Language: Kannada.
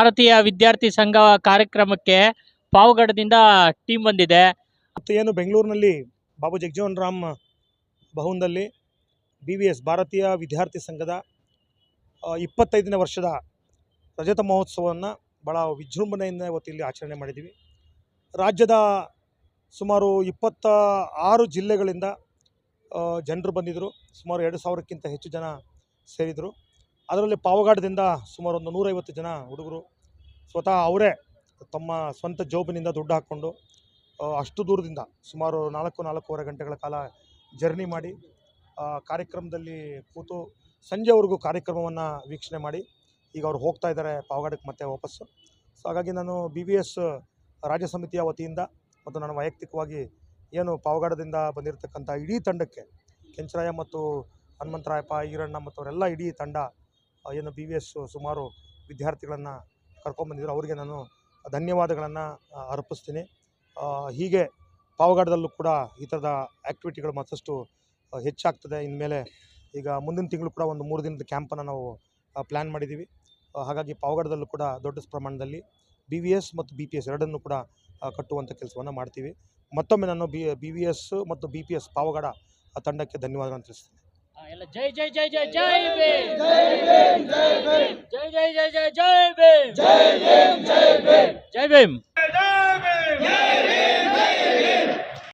ಭಾರತೀಯ ವಿದ್ಯಾರ್ಥಿ ಸಂಘ ಕಾರ್ಯಕ್ರಮಕ್ಕೆ ಪಾವಗಡದಿಂದ ಟೀಮ್ ಬಂದಿದೆ. ಮತ್ತು ಏನು ಬೆಂಗಳೂರಿನಲ್ಲಿ ಬಾಬು ಜಗಜೀವನ್ ರಾಮ್ ಭವನದಲ್ಲಿ ಬಿ ವಿ ಎಸ್ ಭಾರತೀಯ ವಿದ್ಯಾರ್ಥಿ ಸಂಘದ ಇಪ್ಪತ್ತೈದನೇ ವರ್ಷದ ರಜತ ಮಹೋತ್ಸವವನ್ನು ಭಾಳ ವಿಜೃಂಭಣೆಯಿಂದ ಇವತ್ತು ಇಲ್ಲಿ ಆಚರಣೆ ಮಾಡಿದ್ದೀವಿ. ರಾಜ್ಯದ ಸುಮಾರು ಇಪ್ಪತ್ತ ಆರು ಜಿಲ್ಲೆಗಳಿಂದ ಜನರು ಬಂದಿದ್ದರು ಸುಮಾರು ಎರಡು ಸಾವಿರಕ್ಕಿಂತ ಹೆಚ್ಚು ಜನ ಸೇರಿದರು. ಅದರಲ್ಲಿ ಪಾವಗಡದಿಂದ ಸುಮಾರು ಒಂದು ನೂರೈವತ್ತು ಜನ ಹುಡುಗರು ಸ್ವತಃ ಅವರೇ ತಮ್ಮ ಸ್ವಂತ ಜೋಬಿನಿಂದ ದುಡ್ಡು ಹಾಕ್ಕೊಂಡು ಅಷ್ಟು ದೂರದಿಂದ ಸುಮಾರು ನಾಲ್ಕು, ನಾಲ್ಕೂವರೆ ಗಂಟೆಗಳ ಕಾಲ ಜರ್ನಿ ಮಾಡಿ ಕಾರ್ಯಕ್ರಮದಲ್ಲಿ ಕೂತು ಸಂಜೆವರೆಗೂ ಕಾರ್ಯಕ್ರಮವನ್ನು ವೀಕ್ಷಣೆ ಮಾಡಿ ಈಗ ಅವ್ರು ಹೋಗ್ತಾ ಇದ್ದಾರೆ ಪಾವಗಡಕ್ಕೆ ಮತ್ತೆ ವಾಪಸ್ಸು. ಸೊ ಹಾಗಾಗಿ ನಾನು ಬಿ ವಿ ಎಸ್ ರಾಜ್ಯ ಸಮಿತಿಯ ವತಿಯಿಂದ ಮತ್ತು ನಾನು ವೈಯಕ್ತಿಕವಾಗಿ ಏನು ಪಾವಗಡದಿಂದ ಬಂದಿರತಕ್ಕಂಥ ಇಡೀ ತಂಡಕ್ಕೆ ಕೆಂಚರಾಯ ಮತ್ತು ಹನುಮಂತರಾಯಪ್ಪ, ಈರಣ್ಣ ಮತ್ತು ಅವರೆಲ್ಲ ಇಡೀ ತಂಡ ಏನು ಬಿ ವಿ ಎಸ್ ಸುಮಾರು ವಿದ್ಯಾರ್ಥಿಗಳನ್ನು ಕರ್ಕೊಂಡ್ಬಂದಿದ್ರು ಅವರಿಗೆ ನಾನು ಧನ್ಯವಾದಗಳನ್ನು ಅರ್ಪಿಸ್ತೀನಿ. ಹೀಗೆ ಪಾವಗಡದಲ್ಲೂ ಕೂಡ ಈ ಥರದ ಆ್ಯಕ್ಟಿವಿಟಿಗಳು ಮತ್ತಷ್ಟು ಹೆಚ್ಚಾಗ್ತದೆ. ಇನ್ಮೇಲೆ ಈಗ ಮುಂದಿನ ತಿಂಗಳು ಕೂಡ ಒಂದು ಮೂರು ದಿನದ ಕ್ಯಾಂಪನ್ನು ನಾವು ಪ್ಲ್ಯಾನ್ ಮಾಡಿದ್ದೀವಿ. ಹಾಗಾಗಿ ಪಾವಗಡದಲ್ಲೂ ಕೂಡ ದೊಡ್ಡ ಪ್ರಮಾಣದಲ್ಲಿ ಬಿ ವಿ ಎಸ್ ಮತ್ತು ಬಿ ಪಿ ಎಸ್ ಎರಡನ್ನೂ ಕೂಡ ಕಟ್ಟುವಂಥ ಕೆಲಸವನ್ನು ಮಾಡ್ತೀವಿ. ಮತ್ತೊಮ್ಮೆ ನಾನು ಬಿ ಬಿ ವಿ ಎಸ್ ಮತ್ತು ಬಿ ಪಿ ಎಸ್ ಪಾವಗಡ ತಂಡಕ್ಕೆ ಧನ್ಯವಾದಗಳನ್ನು ತಿಳಿಸ್ತೀನಿ. ఇలా జై జై జై జై జై భీమ్. జై జై జై జై జై భీమ్ జై భీమ్. జై భీమ్.